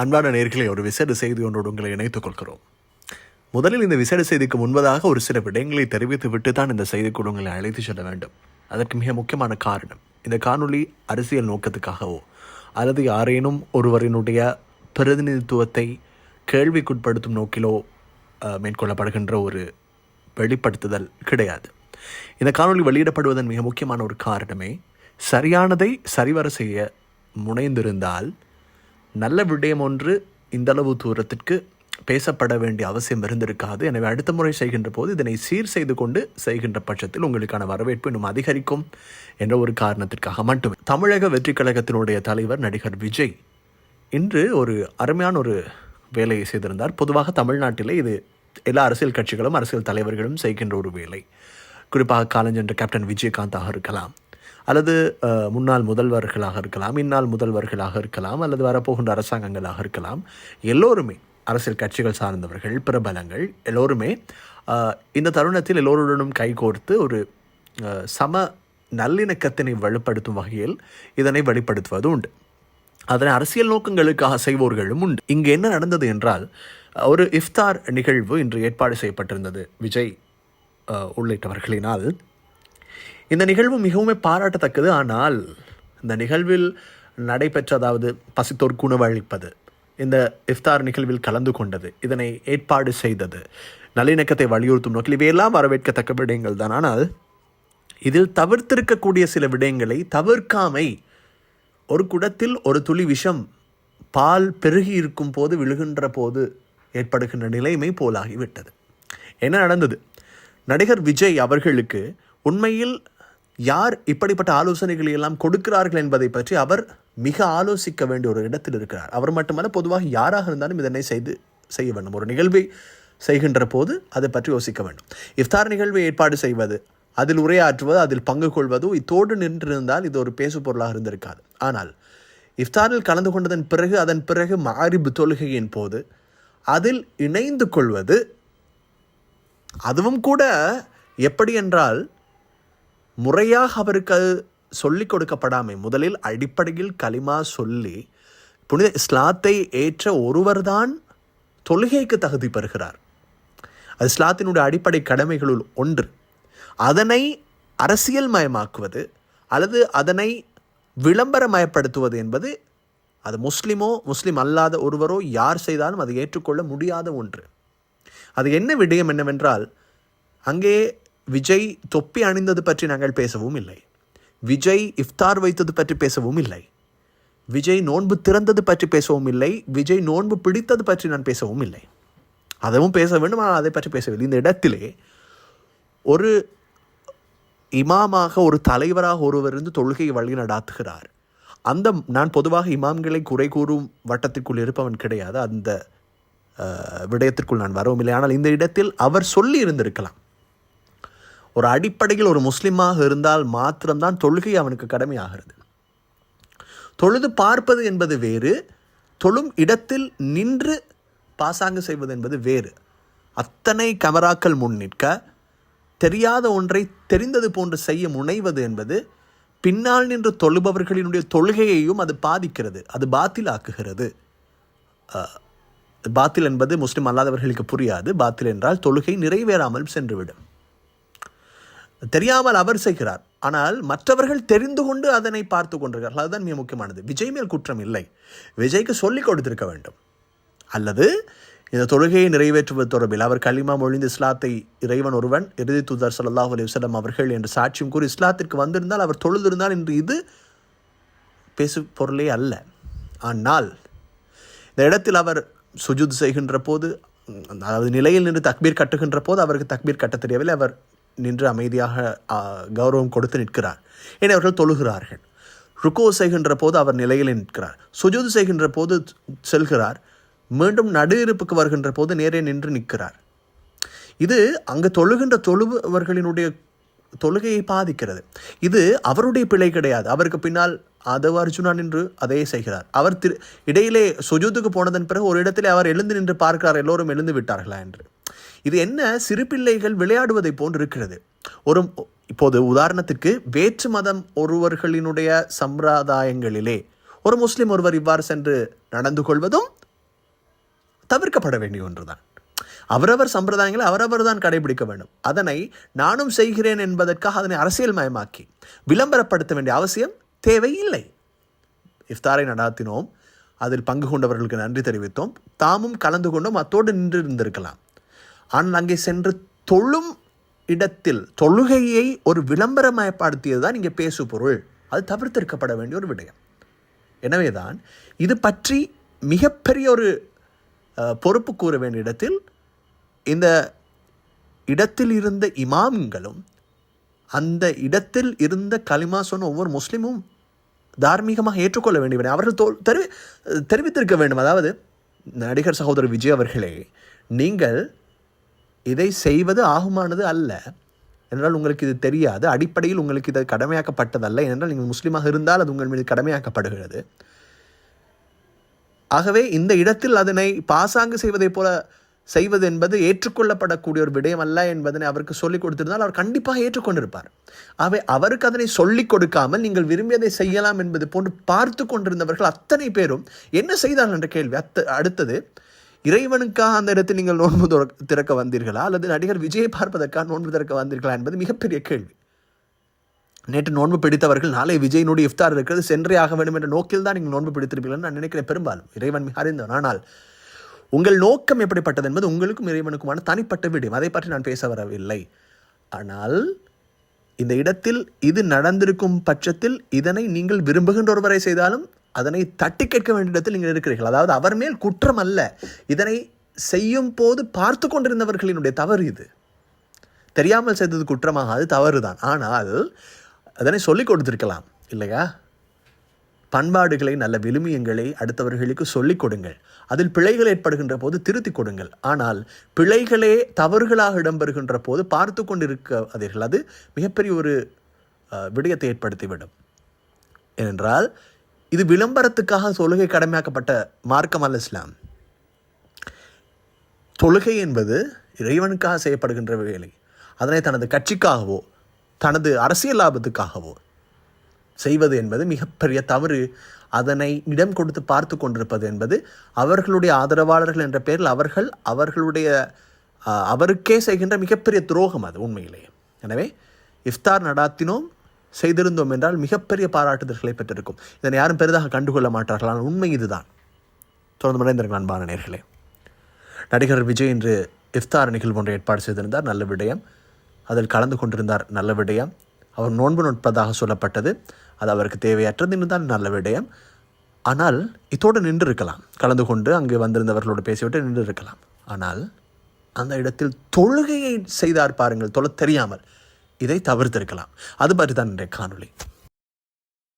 அன்பான நேர்களை ஒரு விசேட செய்தி ஒன்றோடு உங்களை இணைத்துக் கொள்கிறோம். முதலில் இந்த விசேட செய்திக்கு முன்பதாக ஒரு சில விடயங்களை தெரிவித்து விட்டு தான் இந்த செய்திக்குழு உங்களை அழைத்து செல்ல வேண்டும். அதற்கு மிக முக்கியமான காரணம் இந்த காணொளி அரசியல் நோக்கத்துக்காகவோ அல்லது யாரேனும் ஒருவரினுடைய பிரதிநிதித்துவத்தை கேள்விக்குட்படுத்தும் நோக்கிலோ மேற்கொள்ளப்படுகின்ற ஒரு வெளிப்படுத்துதல் கிடையாது. இந்த காணொளி வெளியிடப்படுவதன் மிக முக்கியமான ஒரு காரணமே சரியானதை சரிவர செய்ய முனைந்திருந்தால் நல்ல விடயம் ஒன்று இந்தளவு தூரத்திற்கு பேசப்பட வேண்டிய அவசியம் இருந்திருக்காது. எனவே அடுத்த முறை செய்கின்ற போது இதனை சீர் செய்து கொண்டு செய்கின்ற பட்சத்தில் உங்களுக்கான வரவேற்பு இன்னும் அதிகரிக்கும் என்ற ஒரு காரணத்திற்காக மட்டுமே. தமிழக வெற்றி கழகத்தினுடைய தலைவர் நடிகர் விஜய் இன்று ஒரு அருமையான ஒரு வேலையை செய்திருந்தார். பொதுவாக தமிழ்நாட்டிலே இது எல்லா அரசியல் கட்சிகளும் அரசியல் தலைவர்களும் செய்கின்ற ஒரு வேலை. குறிப்பாக காலஞ்சென்ற கேப்டன் விஜயகாந்தாக இருக்கலாம். அல்லது முன்னாள் முதல்வர்களாக இருக்கலாம் இந்நாள் முதல்வர்களாக இருக்கலாம் அல்லது வரப்போகின்ற அரசாங்கங்களாக இருக்கலாம் எல்லோருமே அரசியல் கட்சிகள் சார்ந்தவர்கள் பிரபலங்கள் எல்லோருமே இந்த தருணத்தில் எல்லோருடனும் கைகோர்த்து ஒரு சம நல்லிணக்கத்தினை வலுப்படுத்தும் வகையில் இதனை வெளிப்படுத்துவது உண்டு. அதனை அரசியல் நோக்கங்களுக்காக செய்வோர்களும் உண்டு. இங்கு என்ன நடந்தது என்றால் ஒரு இஃப்தார் நிகழ்வு இன்று ஏற்பாடு செய்யப்பட்டிருந்தது. விஜய் உள்ளிட்டவர்களினால். இந்த நிகழ்வு மிகவும் பாராட்டத்தக்கது. ஆனால் இந்த நிகழ்வில் நடைபெற்ற அதாவது பசித்தோர் உணவளிப்பது இந்த இஃப்தார் நிகழ்வில் கலந்து கொண்டது இதனை ஏற்பாடு செய்தது நல்லிணக்கத்தை வலியுறுத்தும் நோக்கில் இவையெல்லாம் வரவேற்கத்தக்க விடயங்கள் தான். ஆனால் இதில் தவிர்த்திருக்கக்கூடிய சில விடயங்களை தவிர்க்காமை ஒரு குடத்தில் ஒரு துளி விஷம் பால் பெருகி இருக்கும் போது விழுகின்ற போது ஏற்படுகின்ற நிலைமை போலாகிவிட்டது. என்ன நடந்தது? நடிகர் விஜய் அவர்களுக்கு உண்மையில் யார் இப்படிப்பட்ட ஆலோசனைகளை எல்லாம் கொடுக்கிறார்கள் என்பதை பற்றி அவர் மிக ஆலோசிக்க வேண்டிய ஒரு இடத்தில் இருக்கிறார். அவர் மட்டுமல்ல பொதுவாக யாராக இருந்தாலும் இதனை செய்து செய்ய வேண்டும். ஒரு நிகழ்வை செய்கின்ற போது அதை பற்றி யோசிக்க வேண்டும். இஃப்தார் நிகழ்வை ஏற்பாடு செய்வது அதில் உரையாற்றுவது அதில் பங்கு கொள்வது இத்தோடு நின்றிருந்தால் இது ஒரு பேசு பொருளாக இருந்திருக்காது. ஆனால் இஃப்தாரில் கலந்து கொண்டதன் பிறகு அதன் பிறகு மாரிபு தொழுகையின் போது அதில் இணைந்து கொள்வது அதுவும் கூட எப்படி என்றால் முறையாக அவருக்கு அது சொல்லிக் கொடுக்கப்படாமை. முதலில் அடிப்படையில் கலிமா சொல்லி புனித இஸ்லாத்தை ஏற்ற ஒருவர்தான் தொழுகைக்கு தகுதி பெறுகிறார். அது இஸ்லாத்தினுடைய அடிப்படை கடமைகளுள் ஒன்று. அதனை அரசியல் மயமாக்குவது அல்லது அதனை விளம்பரமயப்படுத்துவது என்பது அது முஸ்லிமோ முஸ்லிம் அல்லாத ஒருவரோ யார் செய்தாலும் அதை ஏற்றுக்கொள்ள முடியாத ஒன்று. அது என்ன விடயம் என்னவென்றால் அங்கே விஜய் தொப்பி அணிந்தது பற்றி நாங்கள் பேசவும் இல்லை. விஜய் இஃப்தார் வைத்தது பற்றி பேசவும் இல்லை. விஜய் நோன்பு திறந்தது பற்றி பேசவும் இல்லை. விஜய் நோன்பு பிடித்தது பற்றி நான் பேசவும் இல்லை. அதுவும் பேச வேண்டும் ஆனால் அதை பற்றி பேசவில்லை. இந்த இடத்திலே ஒரு இமாமாக ஒரு தலைவராக ஒருவர் இருந்து தொழுகையை வழி நடாத்துகிறார். அந்த நான் பொதுவாக இமாம்களை குறை கூறும் வட்டத்திற்குள் இருப்பவன் கிடையாது. அந்த விடயத்திற்குள் நான் வரவும் இல்லை. ஆனால் இந்த இடத்தில் அவர் சொல்லி இருந்திருக்கலாம். ஒரு அடிப்படையில் ஒரு முஸ்லீமாக இருந்தால் மாத்திரம்தான் தொழுகை அவனுக்கு கடமையாகிறது. தொழுது பார்ப்பது என்பது வேறு தொழும் இடத்தில் நின்று பாசாங்கு செய்வது என்பது வேறு. அத்தனை கமராக்கள் முன் நிற்க தெரியாத ஒன்றை தெரிந்தது போன்று செய்ய முனைவது என்பது பின்னால் நின்று தொழுபவர்களினுடைய தொழுகையையும் அது பாதிக்கிறது அது பாத்திலாக்குகிறது. பாத்தில் என்பது முஸ்லிம் அல்லாதவர்களுக்கு புரியாது பாத்தில் என்றால் தொழுகை நிறைவேறாமல் சென்றுவிடும். தெரியாமல் அவர் செய்கிறார். ஆனால் மற்றவர்கள் தெரிந்து கொண்டு அதனை பார்த்து கொண்டிருக்கிறார்கள். அதுதான் மிக முக்கியமானது. விஜய் மேல் குற்றம் இல்லை. விஜய்க்கு சொல்லிக் கொடுத்திருக்க வேண்டும். அல்லது இந்த தொழுகையை நிறைவேற்றுவது தொடர்பில் அவர் கலிமா மொழிந்து இஸ்லாத்தை இறைவன் ஒருவன் இறுதி தூதர் ஸல்லல்லாஹு அலைஹி அவர்கள் என்று சாட்சியம் கூறி இஸ்லாத்திற்கு வந்திருந்தால் அவர் தொழுதிருந்தால் என்று இது பேசு பொருளே அல்ல. ஆனால் இந்த இடத்தில் அவர் சுஜுத் செய்கின்ற போது அதாவது நிலையில் நின்று தக்பீர் கட்டுகின்ற போது அவருக்கு தக்பீர் கட்ட தெரியவில்லை. அவர் நின்று அமைதியாக கௌரவம் கொடுத்து நிற்கிறார். ஏன்னா அவர்கள் தொழுகிறார்கள். ருக்கோ செய்கின்ற போது அவர் நிலையில் நிற்கிறார். சுஜூத் செய்கின்ற போது செல்கிறார். மீண்டும் நடு இருப்புக்கு வருகின்ற போது நேரே நின்று நிற்கிறார். இது அங்கு தொழுகின்ற தொழுபவர்களினுடைய தொழுகையை பாதிக்கிறது. இது அவருடைய பிழை கிடையாது. அவருக்கு பின்னால் அதவ அர்ஜுனா நின்று அதையே செய்கிறார். அவர் திரு இடையிலே சுஜூத்துக்கு போனதன் பிறகு ஒரு இடத்திலே அவர் எழுந்து நின்று பார்க்கிறார். எல்லோரும் எழுந்து விட்டார்களா என்று. இது என்ன சிறு பிள்ளைகள் விளையாடுவதை போன்றிருக்கிறது. ஒரு இப்போது உதாரணத்திற்கு வேற்று மதம் ஒருவர்களினுடைய சம்பிரதாயங்களிலே ஒரு முஸ்லீம் ஒருவர் இவ்வாறு சென்று நடந்து கொள்வதும் தவிர்க்கப்பட வேண்டிய ஒன்றுதான். அவரவர் சம்பிரதாயங்களை அவரவர் தான் கடைபிடிக்க வேண்டும். அதனை நானும் செய்கிறேன் என்பதற்காக அதனை அரசியல் மயமாக்கி விளம்பரப்படுத்த வேண்டிய அவசியம் தேவையில்லை. இஃப்தாரை நடாத்தினோம். அதில் பங்கு கொண்டவர்களுக்கு நன்றி தெரிவித்தோம். தாமும் கலந்து கொண்டோம். அத்தோடு நின்று இருந்திருக்கலாம் ஆனால் அங்கே சென்று தொழும் இடத்தில் தொழுகையை ஒரு விளம்பரமயப்படுத்தியது தான் இங்கே பேசு பொருள். அது தவிர்த்திருக்கப்பட வேண்டிய ஒரு விடயம். எனவேதான் இது பற்றி மிகப்பெரிய ஒரு பொறுப்பு கூற வேண்டிய இடத்தில் இந்த இடத்தில் இருந்த இமாம்களும் அந்த இடத்தில் இருந்த கலிமா சொன்ன ஒவ்வொரு முஸ்லீமும் தார்மீகமாக ஏற்றுக்கொள்ள வேண்டியவனை. அவர்கள் தோ தெரிவி தெரிவித்திருக்க வேண்டும். அதாவது நடிகர் சகோதரர் விஜய் அவர்களே நீங்கள் இதை செய்வது ஆகுமானது அல்ல. என்றால் உங்களுக்கு இது தெரியாது. அடிப்படையில் உங்களுக்கு இது கடமையாக்கப்பட்டதல்ல. என்றால் நீங்கள் முஸ்லீமாக இருந்தால் அது உங்கள் மீது கடமையாக்கப்படுகிறது. ஆகவே இந்த இடத்தில் அதனை பாசாங்கு செய்வதைப் போல செய்வது என்பது ஏற்றுக்கொள்ளப்படக்கூடிய ஒரு விடயம் அல்ல என்பதனை அவருக்கு சொல்லிக் கொடுத்திருந்தால் அவர் கண்டிப்பாக ஏற்றுக்கொண்டிருப்பார். ஆகவே அவருக்கு அதனை சொல்லிக் கொடுக்காமல் நீங்கள் விரும்பியதை செய்யலாம் என்பது போன்று பார்த்து கொண்டிருந்தவர்கள் அத்தனை பேரும் என்ன செய்தார்கள் என்ற கேள்வி. அத்த அடுத்தது இறைவனுக்காக அந்த இடத்தில் நீங்கள் நோன்பு திறக்க வந்தீர்களா? அல்லது நடிகர் விஜயை பார்ப்பதற்காக நோன்பு திறக்க வந்தீர்களா? என்பது மிகப்பெரிய கேள்வி. நேற்று நோன்பு பிடித்தவர்கள் நாளை விஜயினுடைய இஃப்தார் இருக்கிறது. சென்றே ஆக வேண்டும் என்ற நோக்கில் தான் நீங்கள் நோன்பு பிடித்திருப்பீர்கள் நான் நினைக்கிறேன். பெரும்பாலும் இறைவன் மிக அறிந்தவன். ஆனால் உங்கள் நோக்கம் எப்படிப்பட்டது என்பது உங்களுக்கும் இறைவனுக்குமான தனிப்பட்ட விடயம். அதை பற்றி நான் பேச வரவில்லை. ஆனால் இந்த இடத்தில் இது நடந்திருக்கும் பட்சத்தில் இதனை நீங்கள் விரும்புகின்ற ஒருவரை செய்தாலும் அதனை தட்டி கேட்க வேண்டிய இடத்தில் நீங்கள் இருக்கிறீர்கள். அதாவது அவர் மேல் குற்றம் அல்ல. இதனை செய்யும் போது பார்த்து கொண்டிருந்தவர்களினுடைய தவறு இது. தெரியாமல் செய்தது குற்றமாக அது தவறுதான். ஆனால் அதனை சொல்லிக் கொடுத்திருக்கலாம் இல்லையா? பண்பாடுகளை நல்ல விழுமியங்களை அடுத்தவர்களுக்கு சொல்லிக் கொடுங்கள். அதில் பிழைகள் ஏற்படுகின்ற போது திருத்திக் கொடுங்கள். ஆனால் பிழைகளே தவறுகளாக இடம்பெறுகின்ற போது பார்த்து கொண்டிருக்காதீர்கள். அது மிகப்பெரிய ஒரு விடயத்தை ஏற்படுத்திவிடும். ஏனென்றால் இது விளம்பரத்துக்காக தொழுகை கடமையாக்கப்பட்ட மார்க்கம் அல்ல இஸ்லாம். தொழுகை என்பது இறைவனுக்காக செய்யப்படுகின்ற வேலை. அதனை தனது கட்சிக்காகவோ தனது அரசியல் லாபத்துக்காகவோ செய்வது என்பது மிகப்பெரிய தவறு. அதனை இடம் கொடுத்து பார்த்து கொண்டிருப்பது என்பது அவர்களுடைய ஆதரவாளர்கள் என்ற பெயரில் அவர்கள் அவர்களுடைய அவருக்கே செய்கின்ற மிகப்பெரிய துரோகம் அது உண்மையிலேயே எனவே இஃப்தார் நடாத்தினோம் செய்திருந்தோம் என்றால் மிகப்பெரிய பாராட்டுதல்களை பெற்றிருக்கும். இதனை யாரும் பெரிதாக கண்டுகொள்ள மாட்டார்கள் ஆனால் உண்மை இதுதான். தொடர்ந்து மறைந்திருக்கும் அன்பான நேர்களே. நடிகர் விஜய் இன்று இஃப்தார் நிகழ்வு ஒன்றை ஏற்பாடு செய்திருந்தார். நல்ல விடயம். அதில் கலந்து கொண்டிருந்தார் நல்ல விடயம். அவர் நோன்பு நுட்பதாக சொல்லப்பட்டது. அது அவருக்கு தேவையற்றது என்றுதான் நல்ல விடயம். ஆனால் இதோடு நின்று இருக்கலாம் கலந்து கொண்டு அங்கே வந்திருந்தவர்களோடு பேசிவிட்டு நின்று இருக்கலாம் ஆனால் அந்த இடத்தில் தொழுகையை செய்தார் பாருங்கள். தொழ தெரியாமல். இதை தவிர்த்திருக்கலாம். அது மாதிரி தான் இன்றைய காணொலி